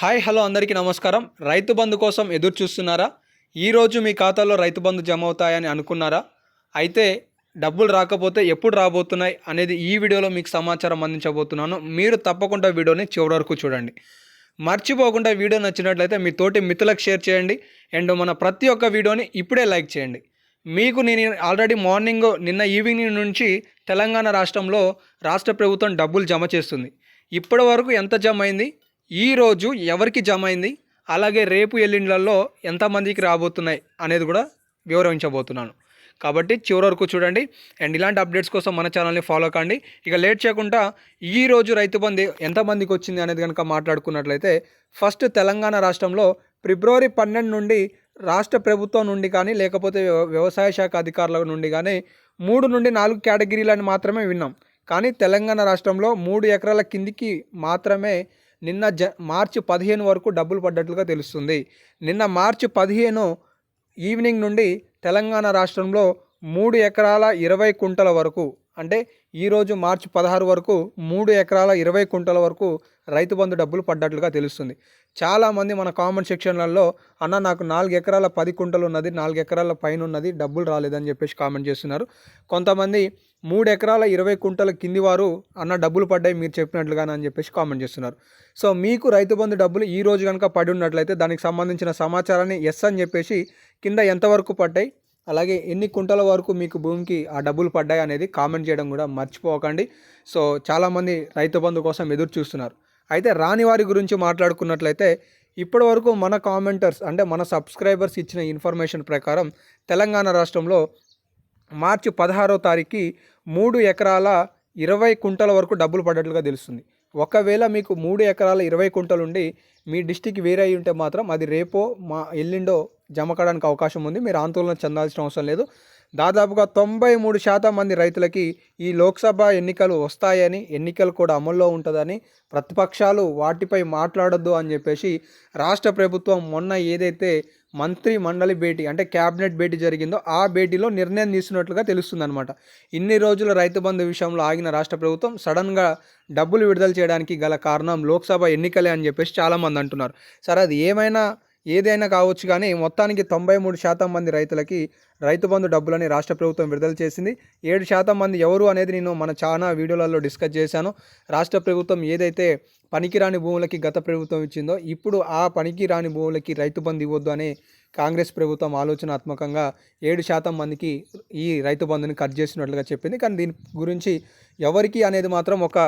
Hi hello అందరికీ నమస్కారం. రైతు బంధు కోసం ఎదురు చూస్తున్నారా? ఈరోజు మీ ఖాతాలో రైతు బంధు జమ అవుతాయని అనుకున్నారా? అయితే డబ్బులు రాకపోతే ఎప్పుడు రాబోతున్నాయి అనేది ఈ వీడియోలో మీకు సమాచారం అందించబోతున్నాను. మీరు తప్పకుండా వీడియోని చివరి వరకు చూడండి. మర్చిపోకుండా వీడియో నచ్చినట్లయితే మీ తోటి మిత్రులకు షేర్ చేయండి. అండ్ మన ప్రతి ఒక్క వీడియోని ఇప్పుడే లైక్ చేయండి. మీకు నేను ఆల్రెడీ మార్నింగ్ నిన్న ఈవినింగ్ నుంచి తెలంగాణ రాష్ట్రంలో రాష్ట్ర ప్రభుత్వం డబ్బులు జమ చేస్తుంది. ఇప్పటి వరకు ఎంత జమ అయింది? ఈరోజు ఎవరికి జమ అయింది? అలాగే రేపు ఎల్లుండ్లలో ఎంతమందికి రాబోతున్నాయి అనేది కూడా వివరించబోతున్నాను. కాబట్టి చివరి వరకు చూడండి. అండ్ ఇలాంటి అప్డేట్స్ కోసం మన ఛానల్ని ఫాలో కండి. ఇక లేట్ చేయకుండా ఈ రోజు రైతు బంధు ఎంతమందికి వచ్చింది అనేది కనుక మాట్లాడుకున్నట్లయితే ఫస్ట్ తెలంగాణ రాష్ట్రంలో ఫిబ్రవరి పన్నెండు నుండి రాష్ట్ర ప్రభుత్వం నుండి కానీ లేకపోతే వ్యవసాయ శాఖ అధికారుల నుండి కానీ మూడు నుండి నాలుగు కేటగిరీలని మాత్రమే విన్నాం. కానీ తెలంగాణ రాష్ట్రంలో మూడు ఎకరాల కిందికి మాత్రమే నిన్న జ మార్చి పదిహేను వరకు డబ్బులు పడ్డట్లుగా తెలుస్తుంది. నిన్న మార్చి పదిహేను ఈవినింగ్ నుండి తెలంగాణ రాష్ట్రంలో మూడు ఎకరాల ఇరవై కుంటల వరకు అంటే ఈరోజు మార్చి పదహారు వరకు మూడు ఎకరాల ఇరవై కుంటల వరకు రైతు బంధు డబ్బులు పడ్డట్లుగా తెలుస్తుంది. చాలామంది మన కామెంట్ సెక్షన్లలో అన్న నాకు నాలుగు ఎకరాల పది కుంటలు ఉన్నది నాలుగు ఎకరాల పైన ఉన్నది డబ్బులు రాలేదని చెప్పేసి కామెంట్ చేస్తున్నారు. కొంతమంది మూడు ఎకరాల ఇరవై కుంటల కింది వారు అన్న డబ్బులు పడ్డాయి మీరు చెప్పినట్లుగానే అని చెప్పేసి కామెంట్ చేస్తున్నారు. సో మీకు రైతు బంధు డబ్బులు ఈ రోజు కనుక పడి ఉన్నట్లయితే దానికి సంబంధించిన సమాచారాన్ని ఎస్ అని చెప్పేసి కింద ఎంతవరకు పడ్డాయి అలాగే ఎన్ని కుంటల వరకు మీకు భూమికి ఆ డబ్బులు పడ్డాయి అనేది కామెంట్ చేయడం కూడా మర్చిపోకండి. సో చాలామంది రైతు బంధు కోసం ఎదురు చూస్తున్నారు. అయితే రాని వారి గురించి మాట్లాడుకున్నట్లయితే ఇప్పటి వరకు మన కామెంటర్స్ అంటే మన సబ్స్క్రైబర్స్ ఇచ్చిన ఇన్ఫర్మేషన్ ప్రకారం తెలంగాణ రాష్ట్రంలో మార్చి పదహారో తారీఖుకి మూడు ఎకరాల ఇరవై కుంటల వరకు డబ్బులు పడ్డట్లుగా తెలుస్తుంది. ఒకవేళ మీకు మూడు ఎకరాల ఇరవై కుంటలు ఉండి మీ డిస్టిక్ వేరే అయి ఉంటే మాత్రం అది రేపో మా ఎల్లుండో జమ కావడానికి అవకాశం ఉంది. మీరు ఆందోళన చెందాల్సిన అవసరం లేదు. దాదాపుగా తొంభై మూడు శాతం మంది రైతులకి ఈ లోక్సభ ఎన్నికలు వస్తాయని ఎన్నికలు కూడా అమల్లో ఉంటుందని ప్రతిపక్షాలు వాటిపై మాట్లాడొద్దు అని చెప్పేసి రాష్ట్ర ప్రభుత్వం మొన్న ఏదైతే మంత్రి మండలి భేటీ అంటే క్యాబినెట్ భేటీ జరిగిందో ఆ భేటీలో నిర్ణయం తీసుకున్నట్లుగా తెలుస్తుందన్నమాట. ఇన్ని రోజులు రైతు బంధు విషయంలో ఆగిన రాష్ట్ర ప్రభుత్వం సడన్గా డబ్బులు విడుదల చేయడానికి గల కారణం లోక్సభ ఎన్నికలే అని చెప్పేసి చాలామంది అంటున్నారు. సరే అది ఏమైనా ఏదైనా కావచ్చు కానీ మొత్తానికి తొంభై మూడు శాతం మంది రైతులకి రైతు బంధు డబ్బులని రాష్ట్ర ప్రభుత్వం విడుదల చేసింది. ఏడు శాతం మంది ఎవరు అనేది నేను మన చాలా వీడియోలలో డిస్కస్ చేశాను. రాష్ట్ర ప్రభుత్వం ఏదైతే పనికిరాని భూములకి గత ప్రభుత్వం ఇచ్చిందో ఇప్పుడు ఆ పనికిరాని భూములకి రైతు బంధు ఇవ్వద్దు అని కాంగ్రెస్ ప్రభుత్వం ఆలోచనాత్మకంగా ఏడు శాతం మందికి ఈ రైతు బంధుని కట్ చేసినట్లుగా చెప్పింది. కానీ దీని గురించి ఎవరికి అనేది మాత్రం ఒక